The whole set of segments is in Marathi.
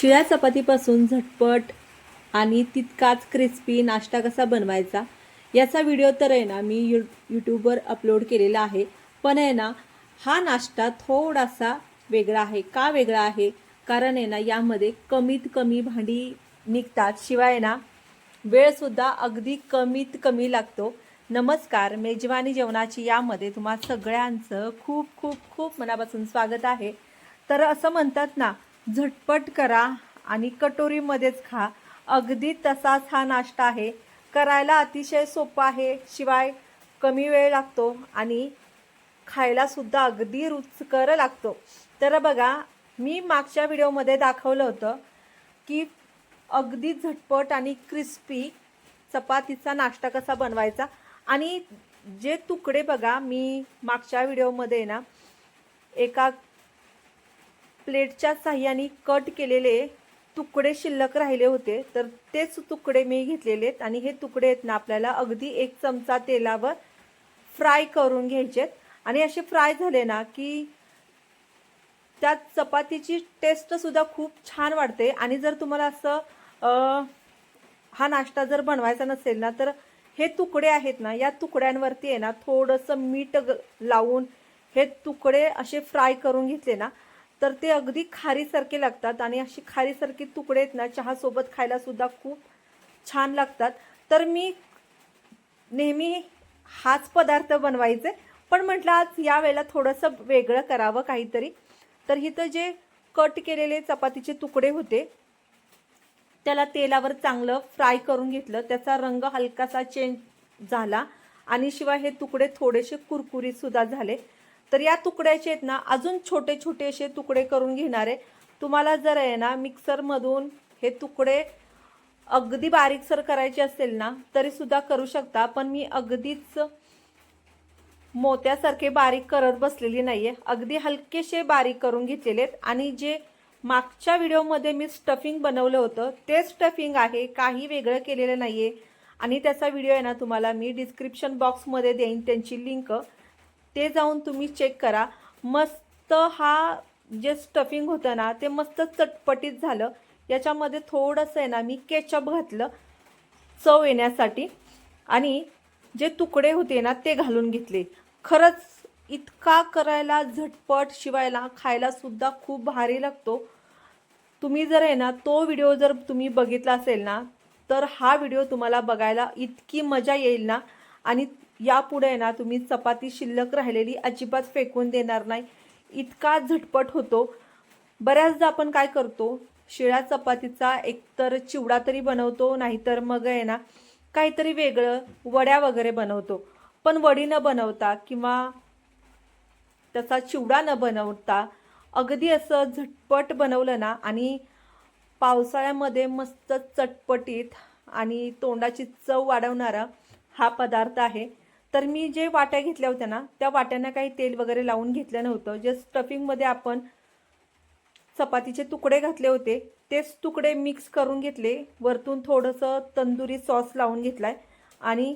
शिळ्या चपातीपासून झटपट आणि तितकाच क्रिस्पी नाश्ता कसा बनवायचा याचा व्हिडिओ तर आहे ना मी यू यूट्यूबवर अपलोड केलेला आहे. पण आहे ना हा नाश्ता थोडासा वेगळा आहे. का वेगळा आहे? कारण आहे ना यामध्ये कमीत कमी भांडी निघतात. शिवाय ना वेळसुद्धा अगदी कमीत कमी लागतो. नमस्कार मेजवानी जेवणाची यामध्ये तुम्हा सगळ्यांचं खूप खूप खूप मनापासून स्वागत आहे. तर असं म्हणतात ना झटपट करा आणि कटोरीमध्येच खा. अगदी तसाच हा नाश्ता आहे. करायला अतिशय सोपा आहे. शिवाय कमी वेळ लागतो आणि खायला सुद्धा अगदी रुचकर लागतो. तर बघा मी मागच्या व्हिडिओमध्ये दाखवलं होतं की अगदी झटपट आणि क्रिस्पी चपातीचा नाश्ता कसा बनवायचा. आणि जे तुकडे बघा मी मागच्या व्हिडिओमध्ये ना एका प्लेटच्या साह्याने कट केलेले तुकडे शिल्लक राहिले होते. तर तेच तुकडे मी घेतलेले आहेत आणि हे तुकडे आहेत ना आपल्याला अगदी एक चमचा तेलावर फ्राय करून घ्यायचे आणि असे फ्राय झाले ना की त्या चपातीची टेस्ट सुद्धा खूप छान वाटते आणि जर तुम्हाला असं हा नाश्ता जर बनवायचा नसेल ना तर हे तुकडे आहेत ना या तुकड्यांवरती आहे ना थोडंसं मीठ ग- लावून हे तुकडे असे फ्राय करून घेतले ना तर ते अगदी खारीसारखे लागतात आणि अशी खारीसारखे तुकडे आहेत ना चहासोबत खायला सुद्धा खूप छान लागतात. तर मी नेहमी हाच पदार्थ बनवायचे. पण म्हटलं आज या वेळेला थोडंसं वेगळं करावं काहीतरी. तर इथं जे कट केलेले चपातीचे तुकडे होते त्याला तेलावर चांगलं फ्राय करून घेतलं. त्याचा रंग हलकासा चेंज झाला आणि शिवाय हे तुकडे थोडेसे कुरकुरीत सुद्धा झाले. तर या तुकड्याचे आहेत ना अजून छोटे छोटे असे तुकडे करून घेणार आहे. तुम्हाला जर आहे ना मिक्सरमधून हे तुकडे अगदी बारीकसर करायचे असेल ना तरी सुद्धा करू शकता. पण मी अगदीच मोत्यासारखे बारीक करत बसलेली नाही आहे अगदी हलकेसे बारीक करून घेतलेले आहेत. आणि जे मागच्या व्हिडिओमध्ये मी स्टफिंग बनवलं होतं ते स्टफिंग आहे. काही वेगळं केलेलं नाही आहे आणि त्याचा व्हिडिओ आहे ना तुम्हाला मी डिस्क्रिप्शन बॉक्समध्ये देईन त्यांची लिंक ते जाऊन तुम्ही चेक करा. मस्त हा जे स्टफिंग होतं ना ते मस्त चटपटीत झालं. याच्यामध्ये थोडंसं आहे ना मी केचप घातलं चव येण्यासाठी. आणि जे तुकडे होते ना ते घालून घेतले. खरंच इतका करायला झटपट शिवायला खायलासुद्धा खूप भारी लागतो. तुम्ही जर आहे ना तो व्हिडिओ जर तुम्ही बघितला असेल ना तर हा व्हिडिओ तुम्हाला बघायला इतकी मजा येईल ना. आणि यापुढे आहे ना तुम्ही चपाती शिल्लक राहिलेली अजिबात फेकून देणार नाही. इतका झटपट होतो. बऱ्याचदा आपण काय करतो? शिळ्या चपातीचा एकतर चिवडा तरी बनवतो नाहीतर मग आहे ना काहीतरी वेगळं वड्या वगैरे बनवतो. पण वडी न बनवता किंवा त्याचा चिवडा न बनवता अगदी असं झटपट बनवलं ना आणि पावसाळ्यामध्ये मस्त चटपटीत आणि तोंडाची चव वाढवणारा हा पदार्थ आहे. तर मी जे वाट्या घेतल्या होत्या ना त्या वाट्यांना काही तेल वगैरे लावून घेतलं नव्हतं. जे स्टफिंगमध्ये आपण चपातीचे तुकडे घातले होते तेच तुकडे मिक्स करून घेतले. वरतून थोडंसं तंदुरी सॉस लावून घेतलाय. आणि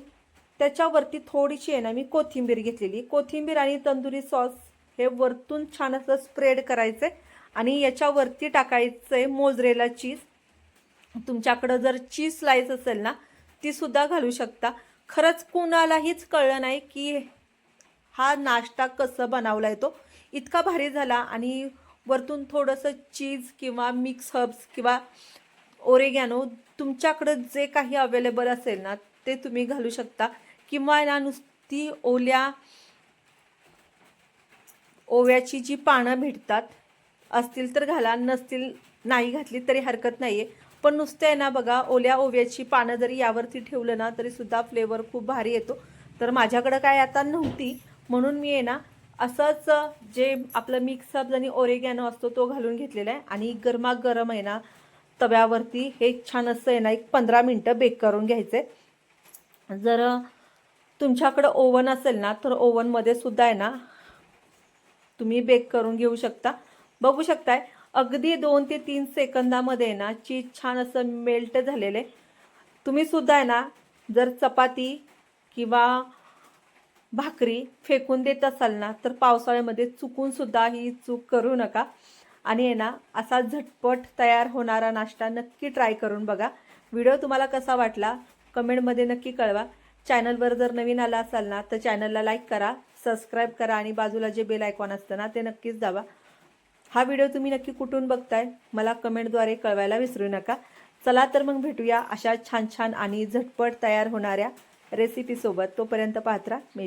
त्याच्यावरती थोडीशी आहे ना मी कोथिंबीर घेतलेली. कोथिंबीर आणि तंदुरी सॉस हे वरतून छान असं स्प्रेड करायचं आणि याच्यावरती टाकायचं आहे मोजरेला चीज तुमच्याकडं जर चीज स्लाईस असेल ना ती सुद्धा घालू शकता. खरंच कुणालाहीच कळलं नाही की हा नाश्ता कसं बनवला येतो इतका भारी झाला आणि वरतून थोडंसं चीज किंवा मिक्स हर्ब्स किंवा ओरेगॅनो तुमच्याकडं जे काही अवेलेबल असेल ना ते तुम्ही घालू शकता. किंवा ना नुसती ओल्या ओव्याची जी पानं भेटतात असतील तर घाला. नसतील नाही घातली तरी हरकत नाही आहे पण नुसते आहे ना बघा ओल्या ओव्याची पानं जरी यावरती ठेवलं ना तरी सुद्धा फ्लेवर खूप भारी येतो. तर माझ्याकडं काय आता नव्हती. म्हणून मी आहे ना असंच जे आपलं मिक्सअप आणि ओरेगॅनो असतो तो घालून घेतलेला आहे. आणि गरमागरम आहे ना तव्यावरती हे छान असं आहे ना एक पंधरा मिनटं बेक करून घ्यायचे जर तुमच्याकडं ओव्हन असेल ना तर ओव्हनमध्ये सुद्धा आहे ना तुम्ही बेक करून घेऊ शकता. बघू शकताय अगदी दोन ते तीन सेकंदामध्ये आहे ना चीज छान असं मेल्ट झालेलं आहे. तुम्ही सुद्धा आहे ना जर चपाती किंवा भाकरी फेकून देत असाल ना तर पावसाळ्यामध्ये चुकून सुद्धा ही चूक करू नका. आणि आहे ना असा झटपट तयार होणारा नाश्ता नक्की ट्राय करून बघा. व्हिडिओ तुम्हाला कसा वाटला कमेंटमध्ये नक्की कळवा. चॅनलवर जर नवीन आला असाल ना तर चॅनलला लाईक करा सबस्क्राईब करा आणि बाजूला जे बेल आयकॉन असतं ना ते नक्कीच दाबा. हा व्हिडिओ तुम्ही नक्की कुठून बघताय मला कमेंटद्वारे कळवायला विसरू नका. चला तर मग भेटूया अशा छान छान आणि झटपट तयार होणाऱ्या रेसिपीसोबत तोपर्यंत पाहत्रा राहा.